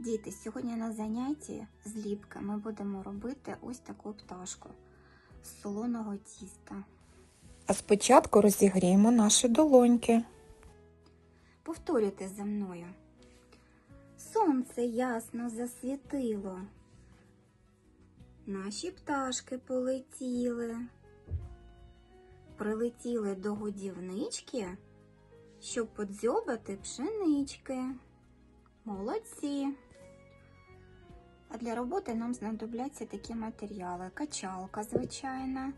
Діти, сьогодні на занятті з ліпки ми будемо робити ось таку пташку з солоного тіста. А спочатку розігріємо наші долоньки. Повторюйте за мною. Сонце ясно засвітило. Наші пташки полетіли. Прилетіли до годівнички, щоб подзьобати пшенички. Молодці. А для роботи нам знадобляться такі матеріали: качалка, звичайна,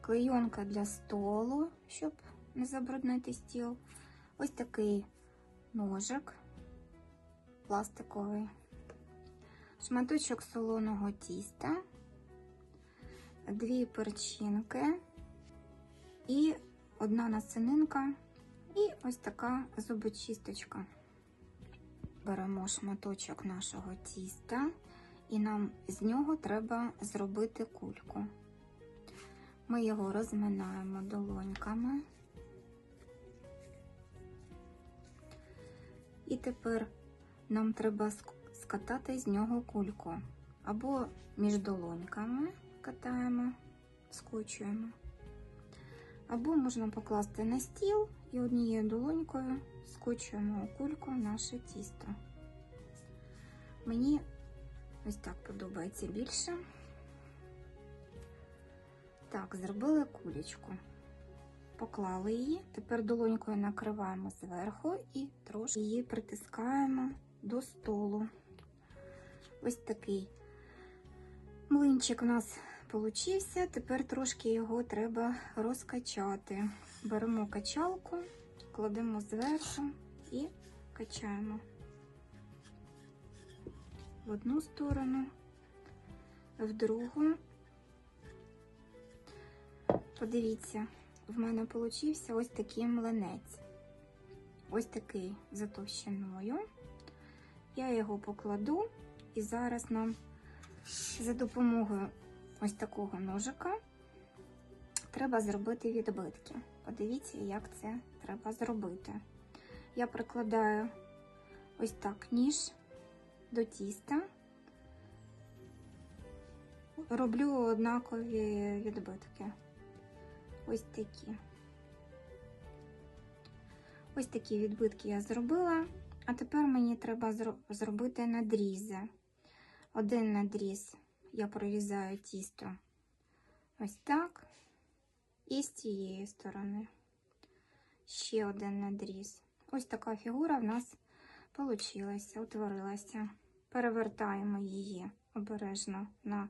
клейонка для столу, щоб не забруднити стіл. Ось такий ножик пластиковий, шматочок солоного тіста, дві перчинки і одна насининка, і ось така зубочисточка. Беремо шматочок нашого тіста, і нам з нього треба зробити кульку. Ми його розминаємо долоньками. І тепер нам треба скатати з нього кульку. Або між долоньками катаємо, скочуємо. Або можна покласти на стіл і однією долонькою скочуємо у кульку наше тісто. Мені ось так подобається більше. Так, зробили кулечку. Поклали її, тепер долонькою накриваємо зверху і трошки її притискаємо до столу. Ось такий млинчик у нас получився. Тепер трошки його треба розкачати. Беремо качалку, кладемо зверху і качаємо в одну сторону, в другу. Подивіться, в мене получився ось такий млинець. Ось такий за товщиною. Я його покладу, і зараз нам за допомогою ось такого ножика треба зробити відбитки. Подивіться, як це треба зробити. Я прикладаю ось так ніж до тіста, роблю однакові відбитки. Ось такі. Ось такі відбитки я зробила. А тепер мені треба зробити надрізи. Один надріз я прорізаю тісто ось так. І з цієї сторони. Ще один надріз. Ось така фігура в нас получилася, утворилася. Перевертаємо її обережно на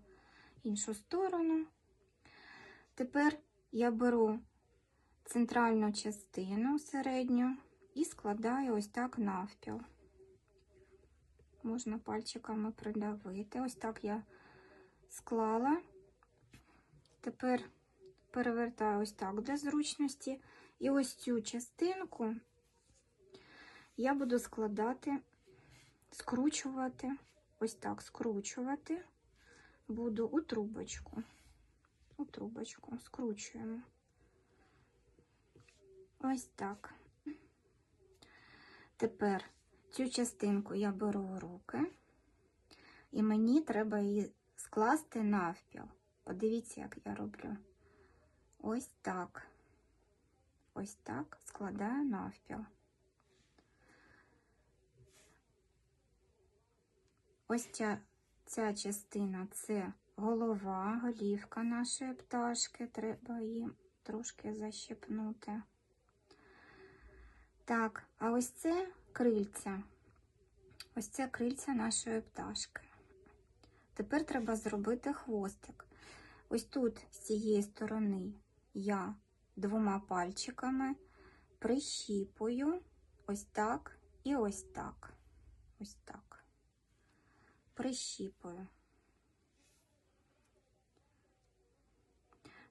іншу сторону. Тепер я беру центральну частину середню і складаю ось так навпіл. Можна пальчиками придавити. Ось так я склала. Тепер перевертаю ось так для зручності. І ось цю частинку я буду складати, скручувати, ось так скручувати, буду у трубочку у трубочку, скручуємо. Ось так. Тепер цю частинку я беру в руки, і мені треба її скласти навпіл. Подивіться, як я роблю. Ось так. Ось так складаю навпіл. Ось ця, ця частина це голова, голівка нашої пташки. Треба її трошки защепнути. Так, а ось це крильця. Ось це крильця нашої пташки. Тепер треба зробити хвостик. Ось тут, з цієї сторони, я двома пальчиками прищіпую ось так і ось так. Ось так. Прищіпую.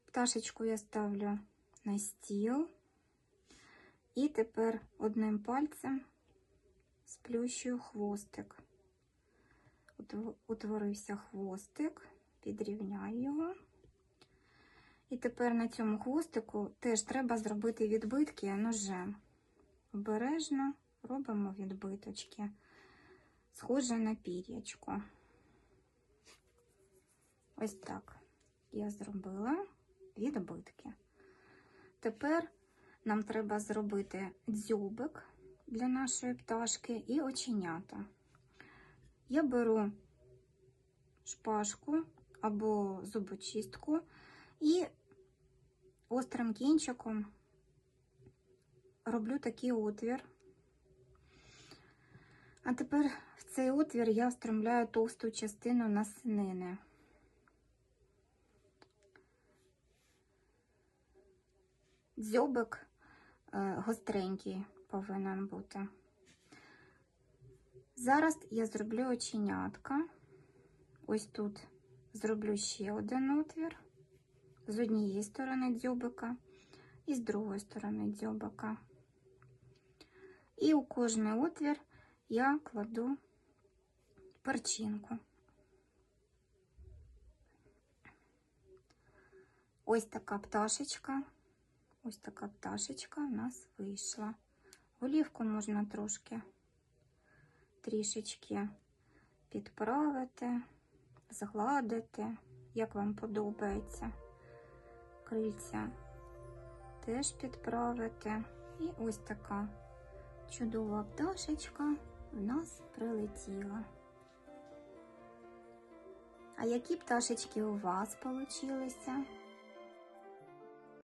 Пташечку я ставлю на стіл. І тепер одним пальцем сплющую хвостик. Утворився хвостик, підрівняю його. І тепер на цьому хвостику теж треба зробити відбитки ножем. Обережно робимо відбиточки. Схоже на пір'ячко. Ось так я зробила відбитки. Тепер нам треба зробити дзьобик для нашої пташки і оченята. Я беру шпажку або зубочистку і острим кінчиком роблю такий отвір. А тепер в цей отвір я встромляю товсту частину наснини. Дзьобик е, гостренький повинен бути. Зараз я зроблю оченятка. Ось тут зроблю ще один отвір з однієї сторони дзьобика і з другої сторони дзьобика. І у кожний отвір я кладу перчинку. Ось така пташечка. Ось така пташечка у нас вийшла. Голівку можна трошки трішечки підправити, згладити, як вам подобається. Крильця теж підправити. І ось така чудова пташечка в нас прилетіла. А які пташечки у вас получилися?